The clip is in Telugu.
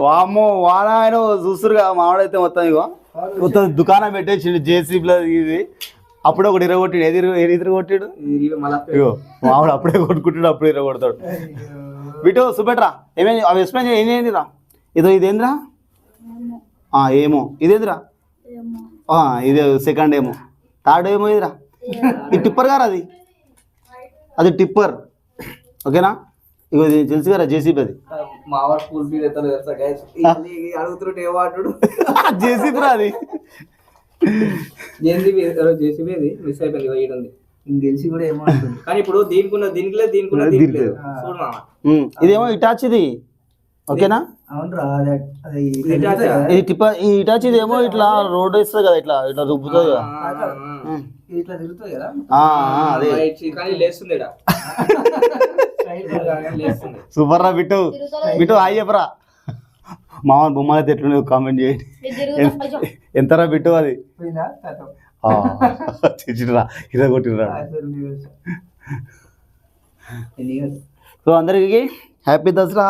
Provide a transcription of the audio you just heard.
వామ్మో వాన ఆయన చూస్తురుగా మామిడైతే మొత్తం ఇగో. మొత్తం దుకాణం పెట్టేసిండు జేసీబీలో ఇది. అప్పుడే ఒకటి ఇరగొట్టిడు. ఏది ఏది ఇరగొట్టాడు? ఇగో మామిడు అప్పుడే కొట్టుకుంటాడు అప్పుడే ఇరగొడతాడు. బిటు సుబెట్రా ఏమేమి అవి ఎక్స్ప్లెయిన్ చేయి ఏంటిరా ఇదో ఇదేంద్రా? ఆ, ఏమో. ఇదేంద్రా? ఆ, ఇదే సెకండ్ ఏమో. థర్డ్ ఏమో ఇదిరా? ఇది టిప్పర్ గారు అది? అది టిప్పర్. ఓకేనా? ఇగో ఇది తెలుసు కదా జేసీబీ అది. మా వాడు స్కూల్ ఫీజు ఎత్తారు తెలుసా గైస్ అడుగుతుంటే ఏ వాడు జేసీబీ రా అది. జేసీబీ జేసీబీ అది? మిస్ అయిపోయింది ఈడ ఉంది గెలిచి కూడా ఏమో అంటుంది కానీ ఇప్పుడు దీనికి ఉన్న దీనికి లేదు దీనికి ఉన్న దీనికి లేదు చూడు మామ. ఇదేమో ఇటాచిది. ఓకేనా? అవునరా అది ఇది టిప్ప ఈ ఇటాచి ఇదేమో ఇట్లా రోడ్ ఇస్తుంది కదా ఇట్లా ఇట్లా రుబ్బుతుంది కదా. ఇట్లా తిరుగుతుంది కదా. అదే. కానీ. లేస్తుంది సూపర్ రా బిట్టు. బిట్టు హాయ్ చెప్పరా. మామ బొమ్మలు అయితే ఎట్లున్నాయో కామెంట్ చేయండి. ఎంతరా బిట్టు అది? చిచ్చిరా ఇదే కొట్టిరా? సో అందరికి హ్యాపీ దసరా.